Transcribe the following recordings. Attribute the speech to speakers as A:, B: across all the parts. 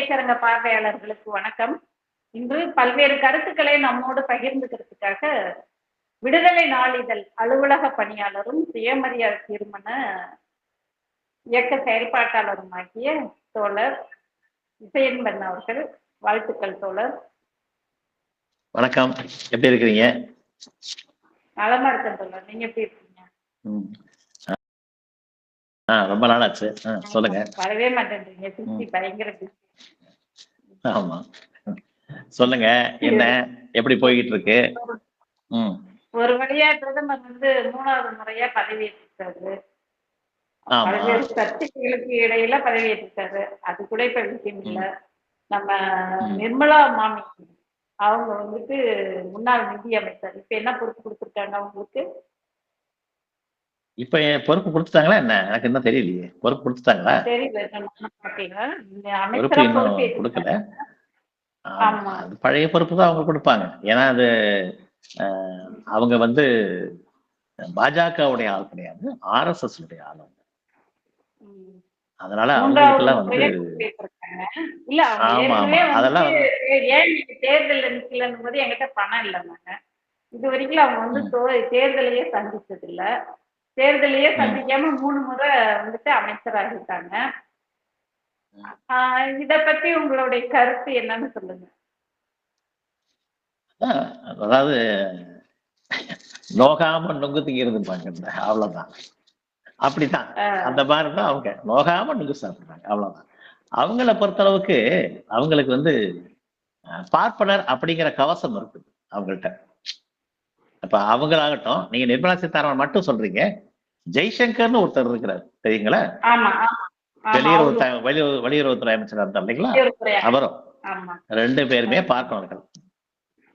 A: பேச்சரங்க பார்வையாளர்களுக்கு வணக்கம். இன்று பல்வேறு கருத்துக்களை நம்மோடு பகிர்ந்துக்கிறதுக்காக விடுதலை நாளிதழ் அலுவலக பணியாளரும் சுயமரியாதை திருமண இயக்க செயல்பாட்டாளருமாகிய தோழர் இசையன்பன் அவர்கள் வாழ்த்துக்கள் தோழர்.
B: வணக்கம். எப்படி இருக்கிறீங்க?
A: நலமா இருக்கேன் தோழர். நீங்க எப்படி இருக்கீங்க.
B: ஆ ரொம்ப நாள் ஆச்சு ஆ, சொல்லுங்க.
A: வரவே மாட்டேன்றீங்க. பயங்கர.
B: ஆமா. சொல்லுங்க என்ன எப்படி போய்கிட்டு இருக்கு ம்.
A: ஒரு வழியா பிரதமர் வந்து மூணாவது முறையா பதவியேற்றிருக்காரு. பல்வேறு சர்ச்சைகளுக்கு இடையில பதவியேற்றிருக்காரு. அது கூட இப்ப விஷயம் இல்ல. நம்ம. நிர்மலா மாமி அவங்க வந்துட்டு முன்னாள் நிதி அமைச்சர். இப்ப என்ன பொறுப்பு கொடுத்திருக்காங்க அவங்களுக்கு?
B: இப்ப என் பொறுப்பு கொடுத்துட்டாங்களா என்ன? எனக்கு இன்னும் தெரியலையே. பொறுப்பு கொடுத்துட்டாங்களா? பொறுப்பு இன்னும். கொடுக்கல. அது பழைய பொறுப்பு தான் அவங்க கொடுப்பாங்க. ஏன்னா அது அவங்க வந்து பாஜகவுடைய ஆள் கிடையாது ஆர்எஸ்எஸ் உடைய ஆள் அவங்க. அதனால அவங்களுக்கெல்லாம் வந்து ஆமா, ஆமா. அதெல்லாம்
A: வந்து ஏன் நீங்க நிக்கலன்னும் போது என்கிட்ட பணம் இல்லைன்னாங்க இது வரைக்கும் அவங்க வந்து தேர்தலையே சந்திச்சது இல்ல தேர்தலையே. சந்திக்காம மூணு முறை வந்துட்டு அமைச்சராகிட்டாங்க. இத பத்தி உங்களுடைய கருத்து என்னன்னு சொல்லுங்க.
B: அதாவது நோகாம நொங்கு திங்கிறது அவ்வளவுதான். அப்படிதான்
A: ஆஹ்
B: அந்த மாதிரி தான் அவங்க. நோகாம நொங்கு சாப்பிடுறாங்க அவ்வளவுதான். அவங்கள பொறுத்தளவுக்கு அவங்களுக்கு வந்து பார்ப்பனர் அப்படிங்கிற கவசம் இருக்குது அவங்கள்ட்ட. அப்ப அவங்களாகட்டும் நீங்க நிர்மலா சீதாராமன் மட்டும் சொல்றீங்க. ஜெய்சங்கர்னு ஒருத்தர் இருக்கிறார் தெரியுங்களா? வெளியுறவு வெளியுறவு வெளியுறவுத்துறை அமைச்சர் இருந்தார் இல்லைங்களா? அவரும். ரெண்டு பேருமே பார்ப்பனர்கள்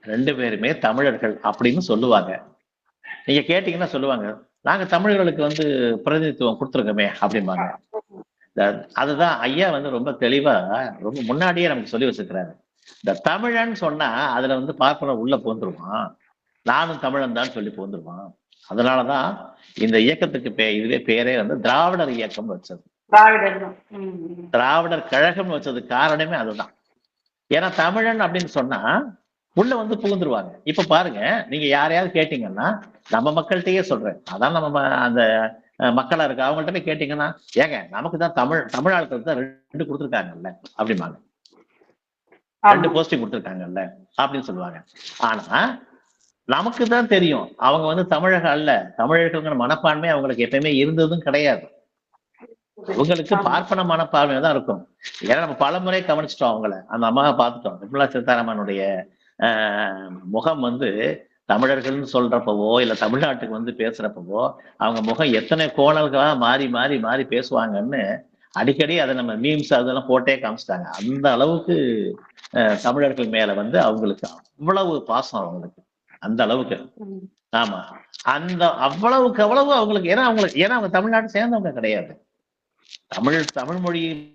B: ரெண்டு பேருமே தமிழர்கள் அப்படின்னு சொல்லுவாங்க. நீங்க கேட்டீங்கன்னா சொல்லுவாங்க. நாங்க தமிழர்களுக்கு வந்து பிரதிநிதித்துவம் கொடுத்துருக்கோமே அப்படிம்பாங்க. அதுதான் ஐயா வந்து ரொம்ப தெளிவா ரொம்ப முன்னாடியே நமக்கு சொல்லி வச்சிருக்கிறாரு. இந்த தமிழன் சொன்னா அதுல வந்து பார்ப்பனர் உள்ள போந்துருவான் நானும் தமிழன் தான் சொல்லி போந்துருவான் அதனாலதான் இந்த இயக்கத்துக்கு பே இதுவே பேரே வந்து திராவிடர் இயக்கம் வச்சது.
A: திராவிடர்
B: கழகம் வச்சதுக்கு காரணமே அதுதான். ஏன்னா தமிழன் அப்படின்னு சொன்னா உள்ள வந்து புகுந்துருவாங்க இப்ப பாருங்க நீங்க யாரையாவது கேட்டீங்கன்னா நம்ம மக்கள்கிட்டயே சொல்றேன். அதான் நம்ம அந்த மக்களா இருக்கு அவங்கள்ட்ட போய் கேட்டீங்கன்னா ஏங்க நமக்கு தான் தமிழ் தமிழ் ஆட்களுக்கு தான் ரெண்டு கொடுத்துருக்காங்கல்ல அப்படிம்பாங்க. ரெண்டு. போஸ்டிங் கொடுத்துருக்காங்கல்ல அப்படின்னு சொல்லுவாங்க. ஆனா நமக்கு தான் தெரியும். அவங்க வந்து தமிழக அல்ல. தமிழர்கள்ங்கிற மனப்பான்மை அவங்களுக்கு எப்பயுமே இருந்ததும் கிடையாது. இவங்களுக்கு
A: ஆமா.
B: பார்ப்பன மனப்பான்மை தான் இருக்கும். ஏன்னா நம்ம பலமுறை கவனிச்சிட்டோம் அவங்கள. அந்த அம்மாவை பார்த்துட்டோம். நிர்மலா சீதாராமனுடைய முகம் வந்து தமிழர்கள்னு சொல்றப்பவோ இல்ல தமிழ்நாட்டுக்கு வந்து பேசுறப்பவோ அவங்க முகம் எத்தனை கோணல்களா மாறி மாறி மாறி பேசுவாங்கன்னு அடிக்கடி அதை நம்ம மீம்ஸ் அதெல்லாம் போட்டே காமிச்சிட்டாங்க. அந்த அளவுக்கு தமிழர்கள் மேல வந்து அவங்களுக்கு அவ்வளவு பாசம் அவங்களுக்கு. அந்த அளவுக்கு. ஆமா. அந்த அவ்வளவுக்கு அவ்வளவு அவங்களுக்கு ஏன்னா அவங்களுக்கு ஏன்னா அவங்க தமிழ்நாட்டை சேர்ந்தவங்க கிடையாது. தமிழ் தமிழ் மொழி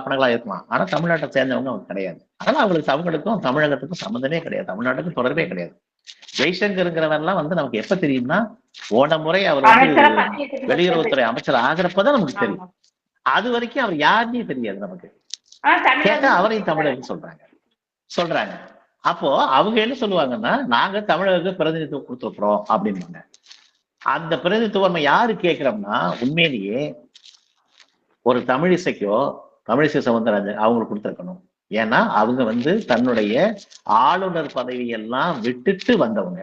B: பார்ப்பனர்களா இருக்கலாம். ஆனா தமிழ்நாட்டை சேர்ந்தவங்க அவங்க கிடையாது. அதனால அவங்களுக்கு அவங்களுக்கும் தமிழகத்துக்கும் சம்மந்தமே கிடையாது. தமிழ்நாட்டுக்கும் தொடர்பே கிடையாது. ஜெய்சங்கருங்கிறவரெல்லாம் வந்து நமக்கு எப்ப தெரியும்னா போன முறை அவர் வந்து வெளியுறவுத்துறை அமைச்சர் ஆகிறப்பதான் நமக்கு தெரியும். அது வரைக்கும் அவர் யாருன்னே தெரியாது நமக்கு. கேட்டா அவரையும் தமிழர்னு சொல்றாங்க. சொல்றாங்க. அப்போ அவங்க என்ன சொல்லுவாங்கன்னா நாங்க தமிழருக்கு பிரதிநிதித்துவம் கொடுத்துருக்குறோம் அப்படிம்பாங்க. அந்த பிரதிநிதித்துவம் நம்ம யாரு கேட்கிறோம்னா உண்மையிலேயே ஒரு தமிழிசைக்கோ தமிழிசை சவுந்தரராஜன் அவங்களுக்கு கொடுத்துருக்கணும். ஏன்னா அவங்க வந்து தன்னுடைய ஆளுநர் பதவியெல்லாம் விட்டுட்டு வந்தவங்க.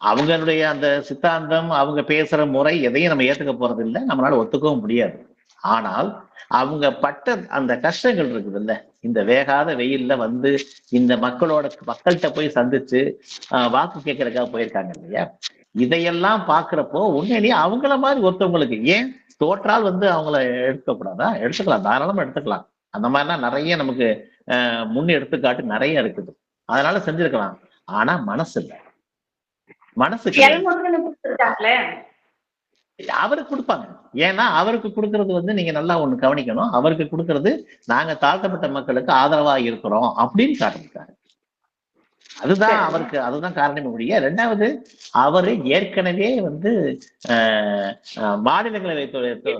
B: அவங்களுடைய அந்த சித்தாந்தம் அவங்க பேசுற முறை எதையும் நம்ம ஏத்துக்க போறது இல்லை நம்மளால ஒத்துக்கவும் முடியாது. ஆனால் அவங்க பட்ட அந்த கஷ்டங்கள் இருக்குது இல்லை இந்த வேகாத வெயில்ல வந்து இந்த மக்களோட மக்கள்கிட்ட போய் சந்திச்சு ஆஹ், வாக்கு கேட்கறதுக்காக போயிருக்காங்க இல்லையா? இதையெல்லாம் பாக்குறப்போ உண்மையிலேயே அவங்கள மாதிரி ஒருத்தவங்களுக்கு ஏன் தோற்றால் வந்து அவங்கள எடுக்கக்கூடாதா எடுத்துக்கலாம். தாராளமா எடுத்துக்கலாம். அந்த மாதிரிலாம் நிறைய நமக்கு ஆஹ், முன் எடுத்துக்காட்டு நிறைய இருக்குது. அதனால செஞ்சிருக்கலாம். ஆனா மனசு இல்லை மனசு அவருக்கு கொடுப்பாங்க. ஏன்னா அவருக்கு கொடுக்கறது வந்து நீங்க நல்லா ஒண்ணு கவனிக்கணும். அவருக்கு கொடுக்கறது நாங்க தாழ்த்தப்பட்ட மக்களுக்கு ஆதரவா இருக்கிறோம் அப்படின்னு காட்டிருக்காங்க அதுதான். அவருக்கு அதுதான் காரணமே ஒழிய ரெண்டாவது அவரு ஏற்கனவே வந்து மாநிலங்களவை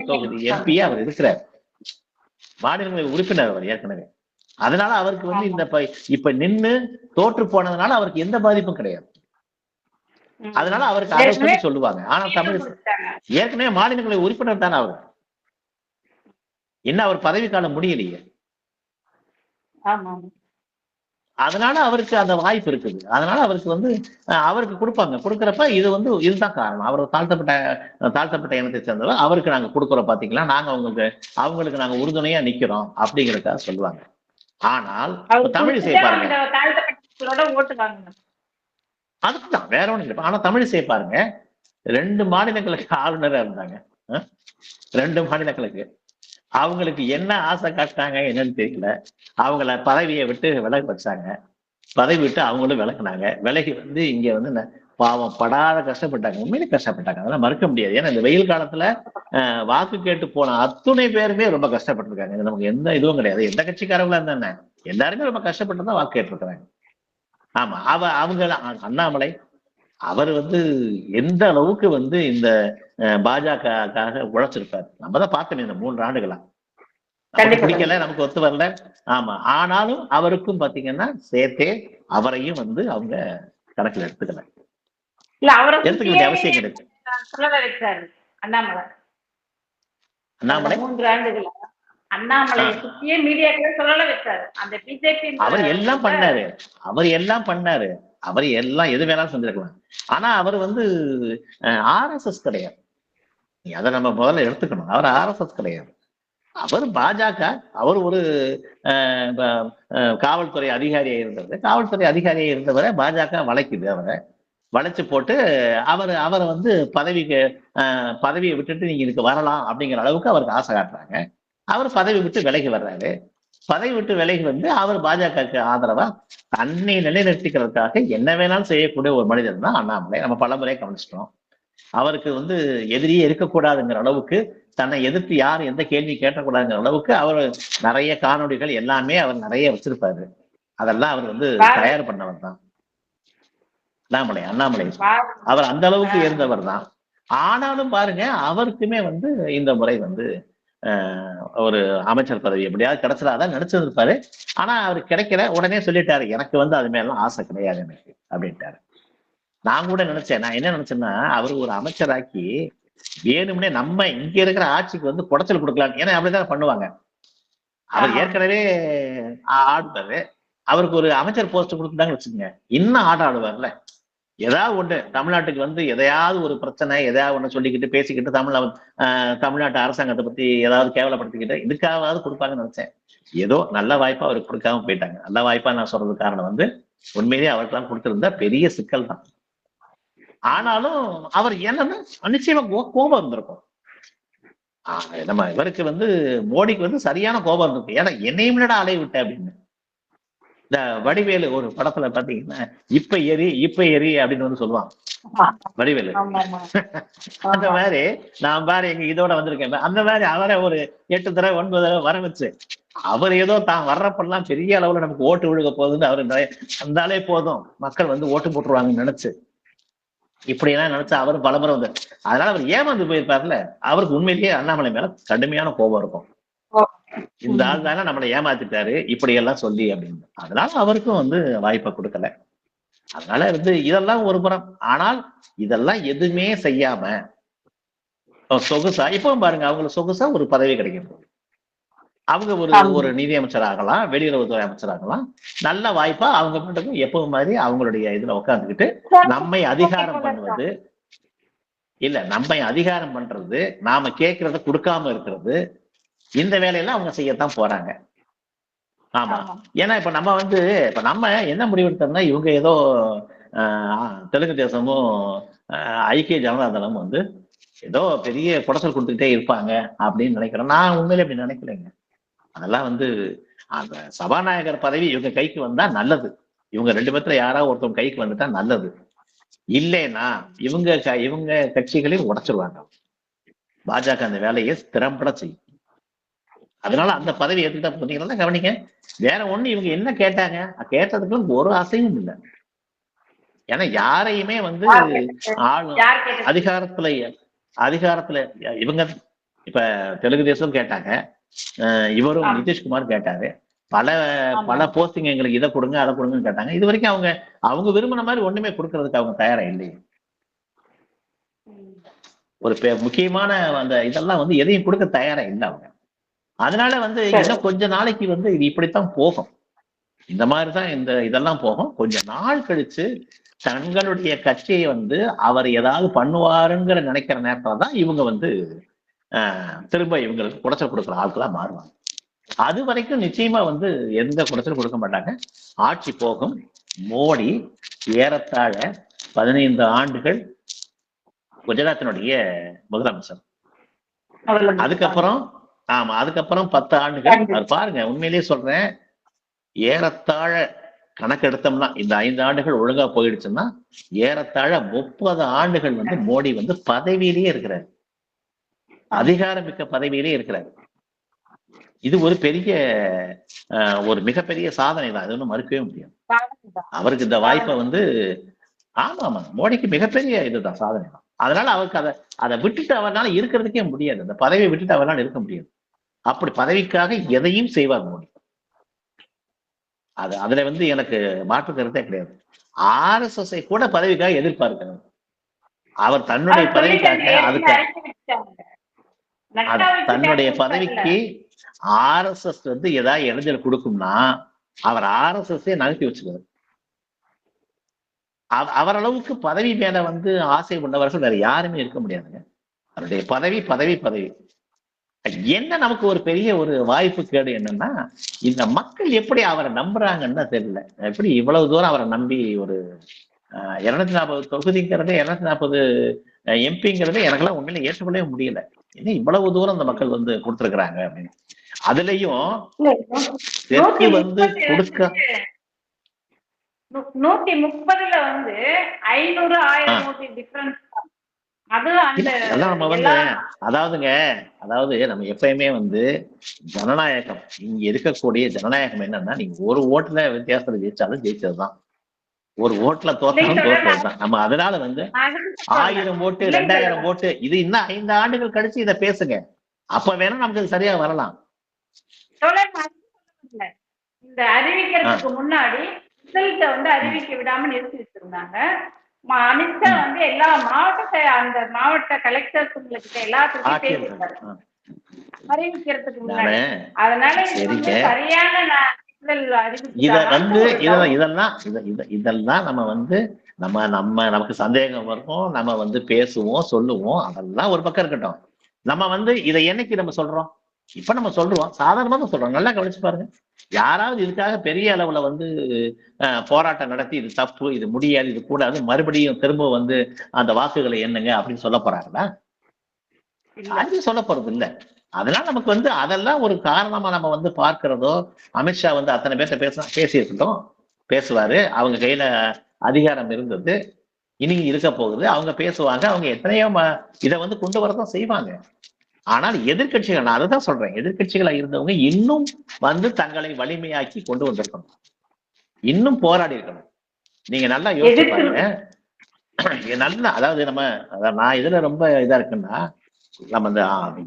B: தொகுதி எம்பி அவர் இருக்கிறார். மாநிலங்களவை உறுப்பினர் அவர் ஏற்கனவே. அதனால அவருக்கு வந்து இந்த இப்ப நின்னு தோற்று போனதுனால அவருக்கு எந்த பாதிப்பும் கிடையாது. அதனால அவருக்கு அதை சொல்லி சொல்லுவாங்க. ஆனா தமிழ். ஏற்கனவே மாநிலங்களவை உறுப்பினர் தானே அவர். என்ன அவர் பதவி காலம் முடியலையே. அதனால அவருக்கு அந்த வாய்ப்பு இருக்குது. அதனால அவருக்கு வந்து அவருக்கு கொடுப்பாங்க. கொடுக்கறப்ப இது வந்து இதுதான் காரணம். அவர் தாழ்த்தப்பட்ட தாழ்த்தப்பட்ட இனத்தை சேர்ந்தவர். அவருக்கு நாங்க கொடுக்குறோம் பாத்தீங்களா? நாங்க அவங்களுக்கு அவங்களுக்கு நாங்க உறுதுணையா நிக்கிறோம் அப்படிங்கறதுக்காக சொல்லுவாங்க. ஆனால் தமிழிசை பாருங்க.
A: அந்த
B: வேற ஒண்ணும் இல்லை. ஆனா தமிழிசை பாருங்க. ரெண்டு மாநிலங்களுக்கு ஆளுநரா இருந்தாங்க. ரெண்டு மாநிலங்களுக்கு. அவங்களுக்கு என்ன ஆசை காட்டினாங்க என்னன்னு தெரியல. அவங்கள பதவியை விட்டு விலக வச்சாங்க. பதவி விட்டு அவங்களும் விலகினாங்க. விலகி வந்து இங்க வந்து பாவம் படாத கஷ்டப்பட்டாங்க. உண்மையிலே கஷ்டப்பட்டாங்க. அதெல்லாம் மறுக்க முடியாது. ஏன்னா இந்த வெயில் காலத்துல வாக்கு கேட்டு போன அத்துணை பேருமே ரொம்ப கஷ்டப்பட்டிருக்காங்க. நமக்கு எந்த இதுவும் கிடையாது. எந்த கட்சிக்காரங்களா இருந்தானே எல்லாருமே ரொம்ப கஷ்டப்பட்டு தான் வாக்கு கேட்டிருக்கிறாங்க. ஆமா அவ அவங்க அண்ணாமலை அவர் வந்து எந்த அளவுக்கு வந்து இந்த பாஜகக்காக உழைச்சிருப்பாரு? நம்ம தான் பார்த்தோம் இந்த மூன்று ஆண்டுகளா. பிடிக்கல நமக்கு ஒத்து வரல. ஆமா ஆனாலும் அவருக்கும் பாத்தீங்கன்னா சேர்த்தே அவரையும் வந்து அவங்க கணக்குல எடுத்துக்கல. எடுத்துக்க வேண்டிய அவசியம் கிடையாது.
A: அண்ணாமலை.
B: அண்ணாமலை?
A: மூன்று ஆண்டுகள்? அண்ணாமலை சுத்தியே மீடியாக்களை சொல்லல வச்சாரு. அந்த பிஜேபி
B: அவர் எல்லாம் பண்ணாரு. அவர் எல்லாம் பண்ணாரு. அவர் எல்லாம் எது வேணாலும் செஞ்சிருக்கலாம். ஆனா அவர் வந்து ஆர்எஸ்எஸ் கிடையாது. அதை நம்ம முதல்ல எடுத்துக்கணும். அவர் ஆர்எஸ்எஸ் கிடையாது. அவர் பாஜக அவர் ஒரு காவல்துறை அதிகாரியா இருந்தவர். காவல்துறை அதிகாரியா இருந்தவரை பாஜக வளைக்குது அவரை. வளைச்சு போட்டு அவர் அவரை வந்து பதவிக்கு பதவியை விட்டுட்டு நீங்க இதுக்கு வரலாம் அப்படிங்கிற அளவுக்கு அவருக்கு ஆசை காட்டுறாங்க. அவர் பதவி விட்டு விலகி வர்றாரு. பதவி விட்டு விலகி வந்து அவர் பாஜகவுக்கு ஆதரவா தன்னை நிலைநிறுத்திக்கிறதுக்காக என்ன வேணாலும் செய்யக்கூடிய ஒரு மனிதன் தான் அண்ணாமலை. நம்ம பலமுறை கவனிச்சிட்டோம் அவருக்கு வந்து எதிரியே இருக்கக்கூடாதுங்கிற அளவுக்கு தன்னை எதிர்த்து யார் எந்த கேள்வி கேட்டக்கூடாதுங்கிற அளவுக்கு அவர் நிறைய காணொளிகள் எல்லாமே அவர் நிறைய வச்சிருப்பாரு. அதெல்லாம் அவர் வந்து தயார் பண்ணவர் தான். அண்ணாமலை அண்ணாமலை. அவர் அந்த அளவுக்கு இருந்தவர் தான். ஆனாலும் பாருங்க அவருக்குமே வந்து இந்த முறை வந்து ஒரு அமைச்சர் பதவி எப்படியாவது கிடைச்சிடாதான் நினைச்சிருப்பாரு ஆனா அவர் கிடைக்கல. உடனே சொல்லிட்டாரு எனக்கு வந்து அது மேலாம் ஆசை கிடையாது எனக்கு அப்படின்ட்டாரு. நான் கூட நினைச்சேன். நான் என்ன நினைச்சேன்னா அவர் ஒரு அமைச்சராக்கி வேணும்னே நம்ம இங்க இருக்கிற ஆட்சிக்கு வந்து குடைச்சல் கொடுக்கலாம் ஏன்னா அப்படிதான் பண்ணுவாங்க. அவர். ஏற்கனவே ஆடுவாரு. அவருக்கு ஒரு அமைச்சர் போஸ்ட் கொடுத்துட்டாங்கன்னு வச்சுக்கோங்க. இன்னும் ஆட ஆடுவார்ல. ஏதாவது ஒண்ணு தமிழ்நாட்டுக்கு வந்து எதையாவது ஒரு பிரச்சனை எதையாவது ஒண்ணு சொல்லிக்கிட்டு பேசிக்கிட்டு தமிழ் தமிழ்நாட்டு அரசாங்கத்தை பத்தி ஏதாவது கேவலப்படுத்திக்கிட்டு இதுக்காவது கொடுப்பாங்கன்னு நினைச்சேன். ஏதோ நல்ல வாய்ப்பா அவருக்கு கொடுக்காம போயிட்டாங்க. நல்ல வாய்ப்பா நான் சொல்றது காரணம் வந்து உண்மையிலேயே அவருக்கெல்லாம் கொடுத்திருந்தா பெரிய சிக்கல் தான். ஆனாலும் அவர் என்னன்னா நிச்சயமா கோ- கோபம் இருந்திருக்கும். ஆஹ் நம்ம இவருக்கு வந்து மோடிக்கு வந்து சரியான கோபம் இருந்திருக்கும் ஏன்னா என்னையும் விட அலைய விட்ட அப்படின்னு. இந்த வடிவேலு ஒரு படத்துல பாத்தீங்கன்னா இப்ப எரி இப்ப எரி அப்படின்னு வந்து சொல்லுவான் வடிவேலு. அந்த மாதிரி நான் பாரு எங்க இதோட வந்திருக்கேன். அந்த மாதிரி அவரை ஒரு எட்டு தடவை ஒன்பது தடவை வர வச்சு அவர் ஏதோ தான் வர்றப்பெல்லாம் பெரிய அளவுல நமக்கு ஓட்டு விழுக போகுதுன்னு அவர் நிறைய வந்தாலே போதும். மக்கள் வந்து ஓட்டு போட்டுருவாங்கன்னு நினைச்சு. இப்படி எல்லாம் நினைச்சு அவர் பலமுறை வந்து அதனால அவர் ஏமாந்து போயிருப்பார்ல. அவருக்கு உண்மையிலேயே அண்ணாமலை மேல கடுமையான கோபம் இருக்கும். இந்த ஆள் தானே நம்மளை ஏமாத்திட்டாரு இப்படி எல்லாம் சொல்லி அப்படின்னு. அதனால அவருக்கும் வந்து வாய்ப்பை கொடுக்கல. அதனால வந்து இதெல்லாம் ஒரு புறம். ஆனால் இதெல்லாம் எதுவுமே செய்யாம சொகுசா இப்பவும் பாருங்க அவங்களுக்கு சொகுசா ஒரு பதவி கிடைக்கும் போகுது. அவங்க ஒரு. ஒரு நிதி அமைச்சர் ஆகலாம் வெளியுறவுத்துறை அமைச்சர் ஆகலாம். நல்ல வாய்ப்பா அவங்க மட்டும் எப்பவும் மாதிரி அவங்களுடைய இதுல உட்காந்துக்கிட்டு நம்மை அதிகாரம் பண்ணுவது. இல்ல நம்மை அதிகாரம் பண்றது நாம கேட்கறத கொடுக்காம இருக்கிறது இந்த வேலையெல்லாம் அவங்க செய்யத்தான் போறாங்க. ஆமா. ஏன்னா இப்ப நம்ம வந்து இப்ப நம்ம என்ன முடிவெடுத்தோம்னா இவங்க ஏதோ தெலுங்கு தேசமும் ஐக்கிய ஜனதா வந்து ஏதோ பெரிய குடசல் கொடுத்துக்கிட்டே இருப்பாங்க அப்படின்னு நினைக்கிறேன் நான் உண்மையிலே அப்படி நினைக்கலைங்க. அதெல்லாம் வந்து அந்த சபாநாயகர் பதவி இவங்க கைக்கு வந்தா நல்லது. இவங்க ரெண்டு பேர்த்துல யாராவது ஒருத்தவங்க கைக்கு வந்துட்டா நல்லது. இல்லைன்னா இவங்க க- இவங்க கட்சிகளையும் உடைச்சிருவாங்க. பாஜக அந்த வேலையை திறம்பட செய்யும். அதனால அந்த பதவி ஏத்துக்கிட்டா பார்த்தீங்கன்னா கவனிங்க. வேற ஒண்ணு இவங்க என்ன கேட்டாங்க? கேட்டதுக்கு ஒரு அசைவும் இல்லை. ஏன்னா யாரையுமே வந்து ஆளும் அதிகாரத்துல அதிகாரத்துல இவங்க இப்ப தெலுங்கு தேசம் கேட்டாங்க. இவரும். நிதிஷ்குமார் கேட்டாரு. பல. பல போஸ்டிங் எங்களுக்கு இதை கொடுங்க அதை கொடுங்கன்னு கேட்டாங்க. இது வரைக்கும் அவங்க அவங்க விரும்பின மாதிரி ஒண்ணுமே கொடுக்கறதுக்கு அவங்க தயாரா இல்லையே. ஒரு முக்கியமான அந்த இதெல்லாம் வந்து எதையும் கொடுக்க தயாரா இல்லை அவங்க. அதனால வந்து. இன்னும் கொஞ்ச நாளைக்கு வந்து இது இப்படித்தான் போகும். இந்த மாதிரி தான் இந்த இதெல்லாம் போகும். கொஞ்ச நாள் கழிச்சு தங்களுடைய கட்சியை வந்து அவர் ஏதாவது பண்ணுவாருங்கிற நினைக்கிற நேரத்துல தான் இவங்க வந்து ஆஹ், திரும்ப இவங்களுக்கு குடைச்சல் கொடுக்குற ஆட்களா மாறுவாங்க. அது வரைக்கும் நிச்சயமா வந்து எந்த குடைச்சலும் கொடுக்க மாட்டாங்க. ஆட்சி போகும். மோடி ஏறத்தாழ பதினைந்து ஆண்டுகள் குஜராத்தினுடைய முதலமைச்சர். அதுக்கப்புறம் ஆமா அதுக்கப்புறம் பத்து ஆண்டுகள் பாருங்க உண்மையிலேயே சொல்றேன் ஏறத்தாழ கணக்கெடுத்தோம்னா இந்த ஐந்து ஆண்டுகள் ஒழுங்கா போயிடுச்சுன்னா ஏறத்தாழ முப்பது ஆண்டுகள் வந்து மோடி வந்து பதவியிலேயே இருக்கிறார். அதிகாரமிக்க பதவியிலே இருக்கிறார். இது ஒரு பெரிய ஒரு மிகப்பெரிய சாதனை தான் அது ஒன்றும் மறுக்கவே முடியாது. அவருக்கு இந்த வாய்ப்பை வந்து ஆமா ஆமா மோடிக்கு மிகப்பெரிய இதுதான் சாதனை தான் அதனால அவருக்கு அதை அதை விட்டுட்டு அவரால் இருக்கிறதுக்கே முடியாது. அந்த பதவியை விட்டுட்டு அவரால் இருக்க முடியாது. அப்படி பதவிக்காக எதையும் செய்வார் மோடி. அது அதுல வந்து எனக்கு மாற்று கருத்தே கிடையாது. ஆர்எஸ்எஸ் கூட பதவிக்காக எதிர்பார்க்கிறார். அவர் தன்னுடைய பதவிக்காக அதுக்கு தன்னுடைய பதவிக்கு ஆர்எஸ்எஸ் வந்து ஏதாவது இடைஞ்சல் கொடுக்கும்னா அவர் ஆர்எஸ்எஸ் நகர்த்தி வச்சுக்குவார். அவ- அவர் அளவுக்கு பதவி மேல வந்து ஆசை கொண்டவர்கள் வேற யாருமே இருக்க முடியாதுங்க. அவருடைய பதவி பதவி பதவி. என்ன நமக்கு ஒரு பெரிய ஒரு வாய்ப்பு கேடு என்னன்னா இந்த மக்கள் எப்படி அவரை நம்புறாங்கன்னு தெரியல. எப்படி இவ்வளவு தூரம் அவரை நம்பி ஒரு இருநூத்தி நாற்பது தொகுதிங்கிறது இருநூத்தி நாற்பது எம்பிங்கிறது எனக்கெல்லாம் உண்மையில ஏற்றுக்கொள்ளவே முடியல. என்ன இவ்வளவு தூரம் அந்த மக்கள் வந்து கொடுத்துருக்குறாங்க அப்படின்னு. அதுலயும் தெற்கு வந்து கொடுக்க
A: நூத்தி முப்பதுல வந்து ஐநூறு ஆயிரம் டிஃபரன்ஸ் அது அந்த
B: இல்ல, அதெல்லாம் நம்ம வந்து
A: எல்லா-
B: அதாவதுங்க அதாவது நம்ம எப்பயுமே வந்து ஜனநாயகம் இங்க இருக்கக்கூடிய ஜனநாயகம் என்னன்னா நீங்க ஒரு ஓட்டுல வித்தியாசத்துல ஜெயிச்சாலும் ஜெயிச்சதுதான். ஒரு ஓட்டுல தோத்தாலும் தோத்ததுதான் நம்ம அதனால வந்து. ஆயிரம் ஓட்டு. ரெண்டாயிரம் ஓட்டு இது இன்னும் ஐந்து ஆண்டுகள் கழிச்சு இதை பேசுங்க. அப்ப வேணா நமக்கு சரியா வரலாம்.
A: இந்த அறிவிக்கிறதுக்கு முன்னாடி ரிசல்ட்ட வந்து அறிவிக்க விடாம நிறுத்தி வச்சிருந்தாங்க. அமித்ஷா. வந்து எல்லா மாவட்ட அந்த மாவட்ட கலெக்டர்ஸ் எல்லாத்துக்கும். அறிவிக்கிறதுக்கு முன்னாடி அதனால. சரியான
B: இத வந்து. இதெல்லாம் இத- இத- இதெல்லாம் நம்ம வந்து நம்ம நம்ம நமக்கு சந்தேகம் வரும் நம்ம வந்து பேசுவோம் சொல்லுவோம் அதெல்லாம் ஒரு பக்கம் இருக்கட்டும் நம்ம வந்து இதை என்னைக்கு நம்ம சொல்றோம் இப்ப நம்ம சொல்றோம். சாதாரணமா தான் சொல்றோம். நல்லா கவனிச்சு பாருங்க. யாராவது இதுக்காக பெரிய அளவுல வந்து போராட்டம் நடத்தி இது தப்பு இது முடியாது இது கூடாது மறுபடியும் திரும்ப வந்து அந்த வாக்குகளை என்னங்க அப்படின்னு சொல்ல போறாங்களா. அது சொல்ல போறது இல்ல. அதெல்லாம் நமக்கு வந்து அதெல்லாம் ஒரு காரணமா நம்ம வந்து பார்க்கிறதோ அமித்ஷா வந்து அத்தனை பேர்ட்ட பேச பேசியிருக்கட்டும். பேசுவாரு. அவங்க கையில அதிகாரம் இருந்தது. இனி இருக்க போகுது. அவங்க பேசுவாங்க. அவங்க எத்தனையோ இதை வந்து கொண்டு வரதான் செய்வாங்க. ஆனால் எதிர்க்கட்சிகள் நான் அதுதான் சொல்றேன். எதிர்க்கட்சிகளா இருந்தவங்க இன்னும் வந்து தங்களை வலிமையாக்கி கொண்டு வந்திருக்கணும். இன்னும் போராடி இருக்கணும். நீங்க நல்லா யோசிச்சு பாருங்க. நல்லா அதாவது நம்ம நான் இதுல ரொம்ப இதா இருக்குன்னா நம்ம இந்த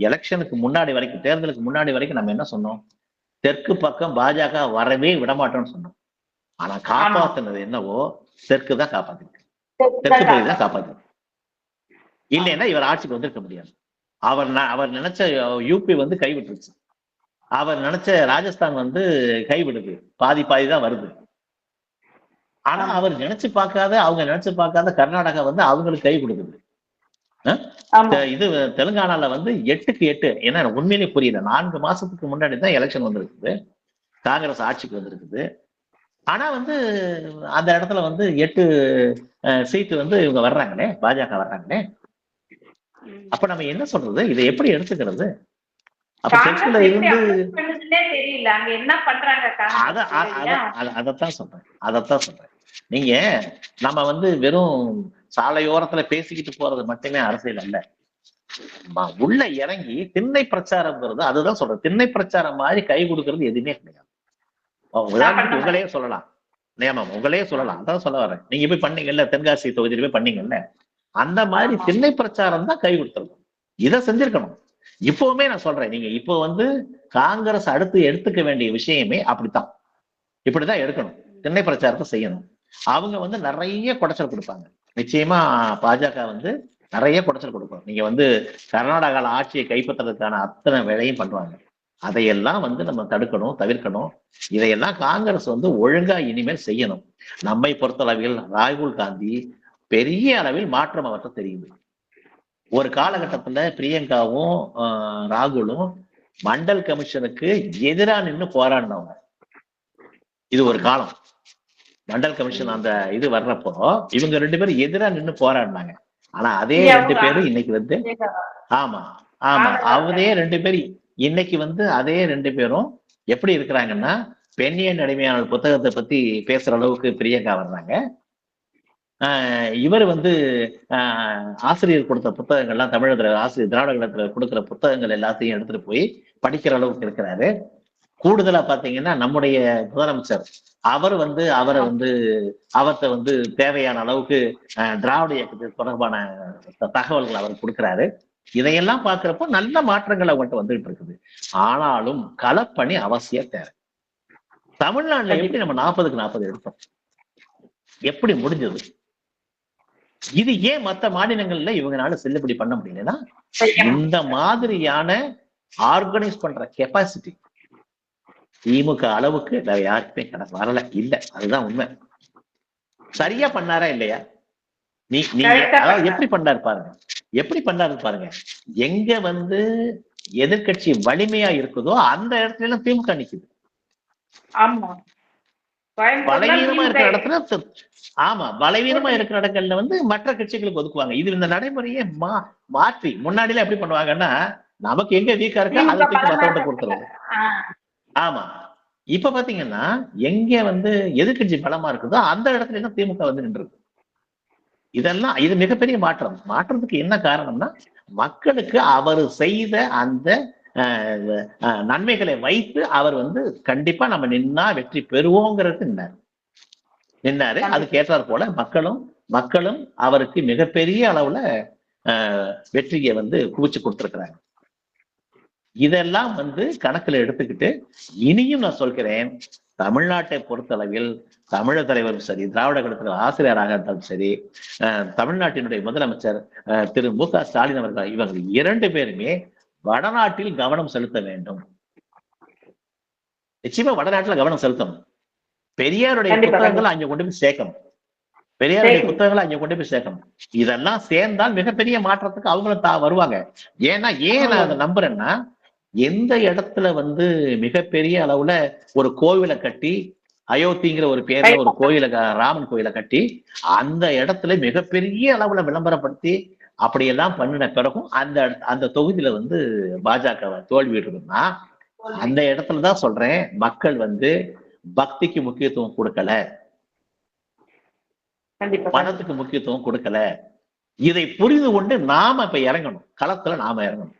B: எலெக்ஷனுக்கு முன்னாடி வரைக்கும் தேர்தலுக்கு முன்னாடி வரைக்கும் நம்ம என்ன சொன்னோம்? தெற்கு பக்கம் பாஜக வரவே விட மாட்டோம்னு சொன்னோம். ஆனா காப்பாத்துனது என்னவோ தெற்கு தான் காப்பாத்திருக்கு. தெற்கு பகுதி தான் காப்பாத்து இல்லைன்னா இவர் ஆட்சிக்கு வந்திருக்க முடியாது. அவர் அவர் நினைச்ச யூபி வந்து கைவிட்டுருச்சு. அவர் நினைச்ச ராஜஸ்தான் வந்து கைவிடுது. பாதி பாதி தான் வருது. ஆனா அவர் நினைச்சு பார்க்காத அவங்க நினைச்சு பார்க்காத கர்நாடகா வந்து அவங்களுக்கு கை கொடுக்குது. இது தெலுங்கானால வந்து எட்டுக்கு எட்டு. ஏன்னா எனக்கு உண்மையிலேயே புரியல. நான்கு மாசத்துக்கு முன்னாடி தான் எலெக்ஷன் வந்திருக்குது. காங்கிரஸ் ஆட்சிக்கு வந்திருக்குது. ஆனா வந்து அந்த இடத்துல வந்து எட்டு சீட்டு வந்து இவங்க வர்றாங்களே பாஜக வர்றாங்களே. அப்ப நம்ம என்ன சொல்றது? இதை எப்படி எடுத்துக்கிறது? அதத்தான் சொல்றேன். அதத்தான் சொல்றேன். நீங்க நம்ம வந்து வெறும் சாலையோரத்துல பேசிக்கிட்டு போறது மட்டுமே அரசியல் அல்ல. உள்ள இறங்கி திண்ணை பிரச்சாரம்ங்கிறது அதுதான் சொல்றேன். திண்ணை பிரச்சாரம் மாதிரி கை கொடுக்கறது எதுவுமே கிடையாது. உ- உதாரணத்துக்கு உங்களே சொல்லலாம். நியமம் உங்களே சொல்லலாம். அதான் சொல்ல வரேன் நீங்க போய் பண்ணீங்கல்ல? தென்காசி தொகுதியில போய் பண்ணீங்கல்ல? அந்த மாதிரி. திண்ணை பிரச்சாரம் தான் கை கொடுத்துருக்கும். இதை செஞ்சிருக்கணும். இப்பவுமே நான் சொல்றேன் நீங்க இப்போ வந்து காங்கிரஸ் அடுத்து எடுத்துக்க வேண்டிய விஷயமே அப்படித்தான். இப்படிதான் எடுக்கணும். திண்ணை பிரச்சாரத்தை செய்யணும். அவங்க வந்து நிறைய குடைச்சல் கொடுப்பாங்க. நிச்சயமா பாஜக வந்து நிறைய குடைச்சல் கொடுக்கும். நீங்க வந்து கர்நாடகால ஆட்சியை கைப்பற்றுறதுக்கான அத்தனை வேலையும் பண்ணுவாங்க. அதையெல்லாம் வந்து நம்ம தடுக்கணும் தவிர்க்கணும். இதையெல்லாம் காங்கிரஸ் வந்து ஒழுங்கா இனிமேல் செய்யணும். நம்மை பொறுத்தளவில் ராகுல் காந்தி பெரிய அளவில் மாற்றம் அவர்கிட்ட தெரியுது. ஒரு காலகட்டத்துல பிரியங்காவும் ராகுலும் மண்டல் கமிஷனுக்கு எதிரா நின்னு போராடினவங்க. இது ஒரு காலம். மண்டல் கமிஷன் அந்த இது வர்றப்போ இவங்க ரெண்டு பேரும் எதிரா நின்னு போராடினாங்க. ஆனா அதே ரெண்டு பேரும் இன்னைக்கு வந்து ஆமா ஆமா. அவரே ரெண்டு பேரும் இன்னைக்கு வந்து அதே ரெண்டு பேரும் எப்படி இருக்கிறாங்கன்னா பெண்ணியன் அடிமையான புத்தகத்தை பத்தி பேசுற அளவுக்கு பிரியங்கா வர்றாங்க. இவர் வந்து ஆஹ் ஆசிரியர் கொடுத்த புத்தகங்கள்லாம் தமிழகத்துல ஆசிரியர் திராவிட கழகத்துல கொடுக்குற புத்தகங்கள் எல்லாத்தையும் எடுத்துட்டு போய் படிக்கிற அளவுக்கு இருக்கிறாரு. கூடுதலா பாத்தீங்கன்னா நம்முடைய முதலமைச்சர் அவர் வந்து அவரை வந்து அவர்கிட்ட வந்து தேவையான அளவுக்கு ஆஹ் திராவிட இயக்கத்துக்கு தொடர்பான தகவல்கள் அவர் கொடுக்கிறாரு. இதையெல்லாம் பார்க்கிறப்போ நல்ல மாற்றங்கள் அவங்கள்ட்ட வந்துகிட்டு இருக்குது. ஆனாலும் களப்பணி அவசியம் தேவை. தமிழ்நாட்டுல எப்படி நம்ம நாற்பதுக்கு நாற்பது எடுத்தோம்? எப்படி முடிஞ்சது? இது ஏன் மத்த மாநிலங்கள்ல இவங்கனால செல்லுபடி பண்ண முடியலன்னா இந்த மாதிரியான ஆர்கனைஸ் பண்ற கெப்பாசிட்டி திமுக அளவுக்கு யாருக்குமே கணக்கு வரல இல்ல. அதுதான் உண்மை. சரியா பண்ணாரா இல்லையா? நீ நீங்க அதாவது. எப்படி பண்ணாரு பாருங்க. எப்படி பண்ணாரு பாருங்க. எங்க வந்து எதிர்க்கட்சி வலிமையா இருக்குதோ அந்த இடத்துல எல்லாம் திமுக நிக்குது. பலவீனமா இருக்கிற இடத்துல ஆமா பலவீனமா இருக்கிற இடங்கள்ல வந்து மற்ற கட்சிகளுக்கு ஒதுக்குவாங்க. இது இந்த நடைமுறையே மா மாற்றி முன்னாடி எல்லாம் எப்படி பண்ணுவாங்கன்னா நமக்கு எங்க வீக்கா இருக்கோ அதை தூக்கி மத்தவங்க கொடுத்துருவாங்க ஆமா. இப்ப பாத்தீங்கன்னா எங்க வந்து எதிர்க்கட்சி பலமா இருக்குதோ அந்த இடத்துல எல்லாம் திமுக வந்து நின்றுருக்கு. இதெல்லாம் இது மிகப்பெரிய மாற்றம். மாற்றத்துக்கு என்ன காரணம்னா மக்களுக்கு அவர் செய்த அந்த நன்மைகளை வைத்து அவர் வந்து கண்டிப்பா நம்ம நின்னா வெற்றி பெறுவோங்கிறது நின்னாரு நின்னாரு. அதுக்கு ஏற்றாற் போல மக்களும் மக்களும் அவருக்கு மிகப்பெரிய அளவுல வெற்றியை வந்து குவிச்சு கொடுத்திருக்கிறாங்க. இதெல்லாம் வந்து கணக்குல எடுத்துக்கிட்டு இனியும் நான் சொல்கிறேன் தமிழ்நாட்டை பொறுத்தளவில் தமிழக தலைவரும் சரி திராவிட கழகத்தில் ஆசிரியராக இருந்தாலும் சரி தமிழ்நாட்டினுடைய முதலமைச்சர் திரு மு க ஸ்டாலின் அவர்கள் இவங்க இரண்டு பேருமே வடநாட்டில் கவனம் செலுத்த வேண்டும். நிச்சயமா வடநாட்டுல கவனம் செலுத்தணும். பெரியாருடைய புத்தகங்களை அங்க கொண்டு போய் சேர்க்கணும். பெரியாருடைய. புத்தகங்களை அங்க கொண்டு போய் சேர்க்கணும். இதெல்லாம் சேர்ந்தால் மிகப்பெரிய மாற்றத்துக்கு அவங்களும் தா வருவாங்க. ஏன்னா ஏன் நான் அதை நம்புறேன்னா எந்த இடத்துல வந்து மிகப்பெரிய அளவுல ஒரு கோவிலை கட்டி அயோத்திங்கிற ஒரு பேர்ல ஒரு கோயிலை ராமன் கோயிலை கட்டி அந்த இடத்துல மிகப்பெரிய அளவுல விளம்பரப்படுத்தி அப்படியெல்லாம் பண்ணின பிறகும் அந்த அந்த தொகுதியில வந்து பாஜக தோல்வி இருக்குன்னா அந்த இடத்துலதான் சொல்றேன் மக்கள் வந்து பக்திக்கு முக்கியத்துவம் கொடுக்கல.
A: கண்டிப்பா
B: பணத்துக்கு முக்கியத்துவம் கொடுக்கல. இதை புரிந்து கொண்டு நாம இப்ப இறங்கணும். களத்துல நாம இறங்கணும்.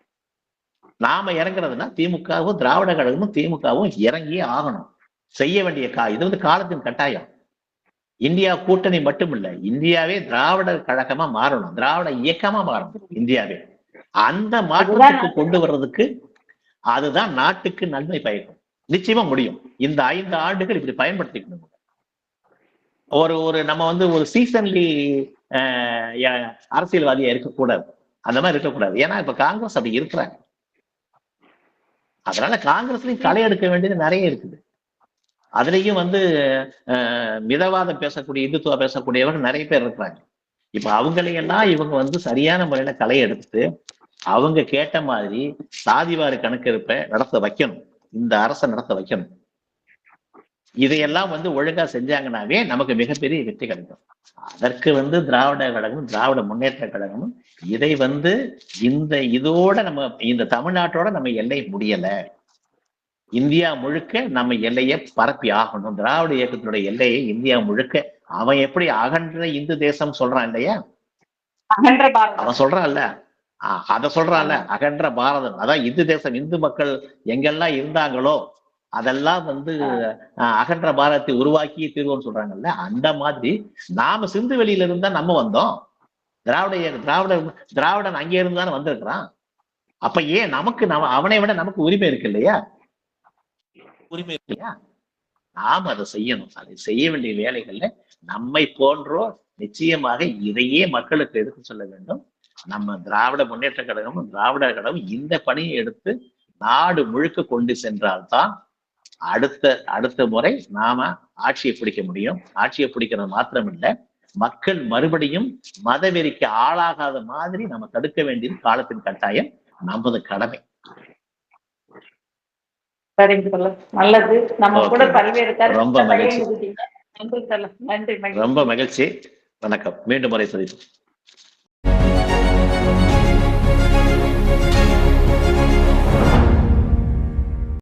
B: நாம இறங்குறதுன்னா திமுகவும் திராவிட கழகமும் திமுகவும் இறங்கியே ஆகணும். செய்ய வேண்டிய கா இது வந்து காலத்தின் கட்டாயம். இந்தியா கூட்டணி மட்டும் இல்ல இந்தியாவே திராவிட கழகமா மாறணும். திராவிட இயக்கமா மாறணும் இந்தியாவே. அந்த மாற்றத்துக்கு கொண்டு வர்றதுக்கு அதுதான் நாட்டுக்கு நன்மை பயக்கும். நிச்சயமா முடியும். இந்த ஐந்து ஆண்டுகள் இப்படி பயன்படுத்திக்கணும். ஒரு ஒரு நம்ம வந்து ஒரு சீசன்லி அரசியல்வாதியா இருக்கக்கூடாது. அந்த மாதிரி இருக்கக்கூடாது. ஏன்னா இப்ப காங்கிரஸ் அப்படி இருக்கிறாங்க. அதனால காங்கிரஸ்லயும் களை எடுக்க வேண்டியது நிறைய இருக்குது. அதுலயும் வந்து மிதவாதம் பேசக்கூடிய இந்துத்துவா பேசக்கூடியவர்கள் நிறைய பேர் இருக்கிறாங்க. இப்ப அவங்களையெல்லாம் இவங்க வந்து சரியான முறையில களை எடுத்து அவங்க கேட்ட மாதிரி சாதிவாரி கணக்கெடுப்பை நடத்த வைக்கணும். இந்த அரசை நடத்த வைக்கணும். இதையெல்லாம் வந்து ஒழுங்கா செஞ்சாங்கன்னாவே நமக்கு மிகப்பெரிய வெற்றி கிடைக்கும். அதற்கு வந்து திராவிட கழகமும் திராவிட முன்னேற்ற கழகமும் இதை வந்து இந்த இதோட நம்ம இந்த தமிழ்நாட்டோட நம்ம எல்லை முடியல. இந்தியா முழுக்க நம்ம எல்லையை பரப்பி ஆகணும். திராவிட இயக்கத்தினுடைய எல்லையை இந்தியா முழுக்க அவன் எப்படி அகன்ற இந்து தேசம் சொல்றான் இல்லையா? அவன் சொல்றான்ல. அத சொல்றான்ல அகன்ற பாரதம். அதான் இந்து தேசம் இந்து மக்கள் எங்கெல்லாம் இருந்தாங்களோ அதெல்லாம் வந்து அகன்ற பாரதத்தை உருவாக்கி தீர்வோம்னு சொல்றாங்கல்ல அந்த மாதிரி நாம சிந்து வெளியில இருந்தா நம்ம வந்தோம். திராவிட திராவிட திராவிடன் அங்கே இருந்து தானே வந்திருக்கிறான். அப்ப ஏன் நமக்கு நம்ம அவனை விட நமக்கு உரிமை இருக்கு இல்லையா? உரிமை இருக்கு. இல்லையா? நாம் அதை செய்யணும். அதை செய்ய வேண்டிய வேலைகள்ல நம்மை போன்றோர் நிச்சயமாக இதையே மக்களுக்கு எடுத்து சொல்ல வேண்டும். நம்ம திராவிட முன்னேற்ற கழகமும் திராவிட கழகமும் இந்த பணியை எடுத்து நாடு முழுக்க கொண்டு சென்றால்தான் அடுத்த அடுத்த முறை நாம ஆட்சியை பிடிக்க முடியும். ஆட்சியை பிடிக்கிறது மாத்திரமில்ல. மக்கள் மறுபடியும் மதவெறிக்கு ஆளாகாத மாதிரி நம்ம தடுக்க வேண்டியது காலத்தின் கட்டாயம். நமது கடமை.
A: சரிங்க நல்லது. நம்ம கூட. பல்வேறு
B: ரொம்ப மகிழ்ச்சி.
A: நன்றி
B: ரொம்ப மகிழ்ச்சி. வணக்கம். மீண்டும் முறை சந்திப்போம்.